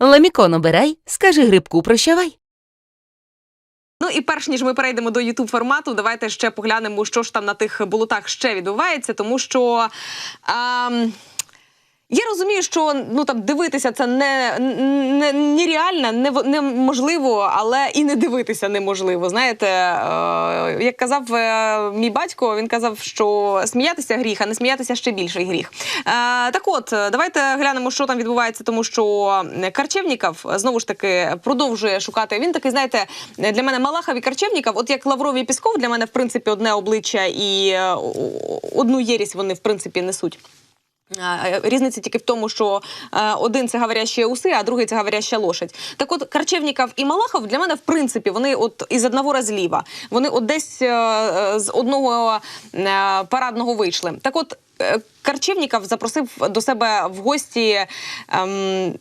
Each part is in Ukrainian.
Ламікон обирай, скажи грибку прощавай. Ну і перш ніж ми перейдемо до ютуб формату, давайте ще поглянемо, що ж там на тих болотах ще відбувається, тому що. ем, я розумію, що ну там дивитися це не, не нереально, не, неможливо, але і не дивитися неможливо. Знаєте, е, як казав е, мій батько, він казав, що сміятися гріх, а не сміятися ще більший гріх. Е, так от, давайте глянемо, що там відбувається, тому що Карчевніков знову ж таки продовжує шукати. Він такий, знаєте, для мене Малахов і Карчевніков, от як Лавров і Пісков, для мене в принципі одне обличчя і е, одну єрість вони в принципі несуть. Різниця тільки в тому, що е, один це говорящі уси, а другий це говоряща лошадь. Так от Карчевніков і Малахов для мене в принципі вони от із одного розліва. Вони от десь е, е, з одного парадного вийшли. Так от Карчевніков запросив до себе в гості. ем,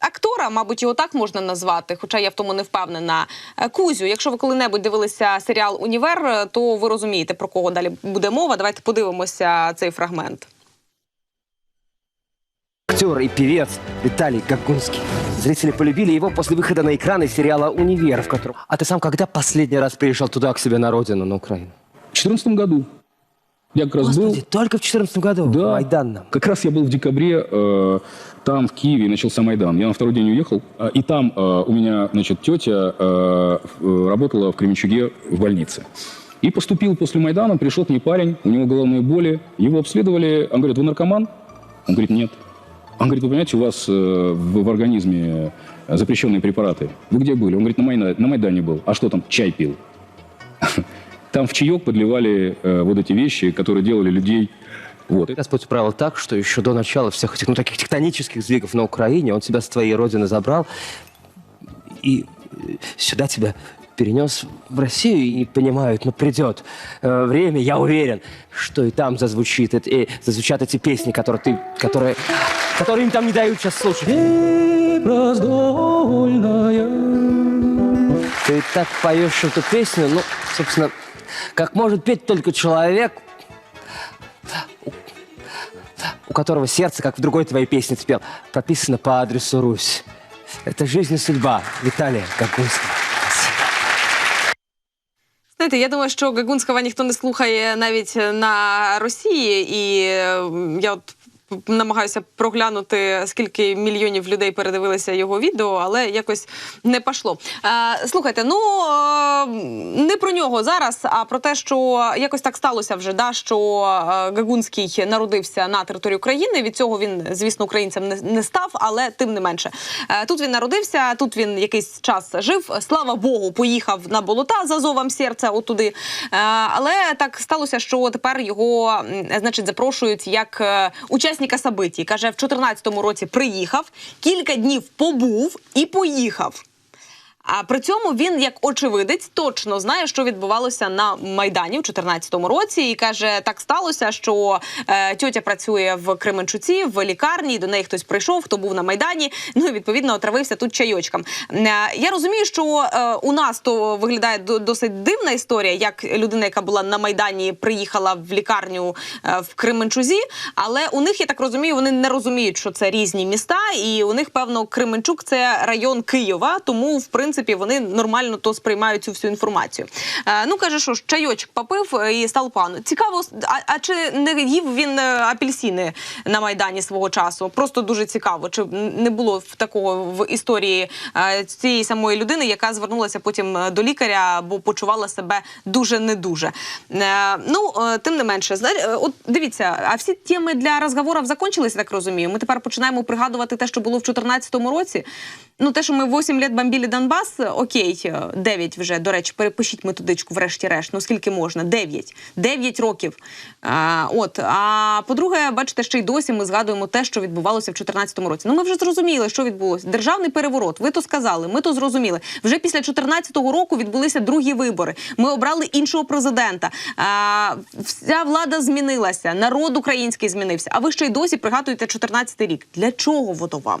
Актора, мабуть, його так можна назвати, хоча я в тому не впевнена. Кузю, якщо ви коли-небудь дивилися серіал Універ, то ви розумієте про кого далі буде мова. Давайте подивимося цей фрагмент. Актер и певец Виталий Гагунский. Зрители полюбили его после выхода на экраны сериала «Универ», в котором... А ты сам когда последний раз приезжал туда, к себе на родину, на Украину? В 2014 году. Я как раз Господи, был. только в 2014 году? Да. Майдан нам. Как раз я был в декабре э, там, в Киеве, начался Майдан. Я на второй день уехал. э, и там э, у меня, значит, тетя э, э, работала в Кременчуге в больнице. И поступил после Майдана, пришел к ней парень, у него головные боли. Его обследовали. Он говорит, вы наркоман? Он говорит, нет. Он говорит, вы понимаете, у вас э, в, в организме запрещенные препараты. Вы где были? Он говорит, на, Майна- на Майдане был. А что там? Чай пил. Там в чаек подливали э, вот эти вещи, которые делали людей. Вот. Господь правил так, что еще до начала всех этих, ну, таких тектонических сдвигов на Украине он тебя с твоей родины забрал и э, сюда тебя перенес в Россию и понимают, ну, придет э, время, я уверен, что и там зазвучит, э, зазвучат эти песни, которые ты, которые, которые им там не дают сейчас слушать. Ты так поешь эту песню, ну, собственно, как может петь только человек, у- которого сердце, как в другой твоей песне ты пел, прописано по адресу Русь. Это жизнь и судьба Виталия Гагунского. Знаєте, я думаю, що Гагунського ніхто не слухає навіть на Росії, і е, я от намагаюся проглянути, скільки мільйонів людей передивилися його відео, але якось не пішло. Е, слухайте, ну е, не про нього зараз, а про те, що якось так сталося вже, да, що е, Гагунський народився на території України. Від цього він, звісно, українцем не, не став, але тим не менше. Е, тут він народився, тут він якийсь час жив. Слава Богу, поїхав на болота за зовом серця отуди. Е, але так сталося, що тепер його значить запрошують як е, учасника событий. Каже, в 2014 році приїхав, кілька днів побув і поїхав. А при цьому він, як очевидець, точно знає, що відбувалося на майдані в 2014 році, і каже: так сталося, що е, тьотя працює в Кременчуці, в лікарні. До неї хтось прийшов, хто був на майдані. Ну і відповідно отравився тут чайочком. Е, я розумію, що е, у нас то виглядає до- досить дивна історія, як людина, яка була на майдані, приїхала в лікарню е, в Кременчузі. Але у них я так розумію, вони не розуміють, що це різні міста, і у них певно Кременчук це район Києва, тому в принципі вони нормально то сприймають цю всю інформацію. Е, ну каже, що ж чайочок попив е, і став пану. Цікаво, а, а чи не їв він е, апельсини на майдані свого часу? Просто дуже цікаво, чи не було в такого в історії е, цієї самої людини, яка звернулася потім е, до лікаря, бо почувала себе дуже не дуже. Е, ну е, тим не менше, от дивіться, а всі теми для розговорів закончилися, так розумію. Ми тепер починаємо пригадувати те, що було в 2014 році. Ну, те, що ми 8 літ бомбили Донбас, окей, е, 9 вже, до речі, перепишіть методичку, врешті-решт. Ну скільки можна? 9. 9 років. А, от. А по-друге, бачите, ще й досі ми згадуємо те, що відбувалося в 2014 році. Ну, ми вже зрозуміли, що відбулося. Державний переворот. Ви то сказали, ми то зрозуміли. Вже після 2014 року відбулися другі вибори. Ми обрали іншого президента. А, вся влада змінилася, народ український змінився. А ви ще й досі пригадуєте 14 рік. Для чого воно вам?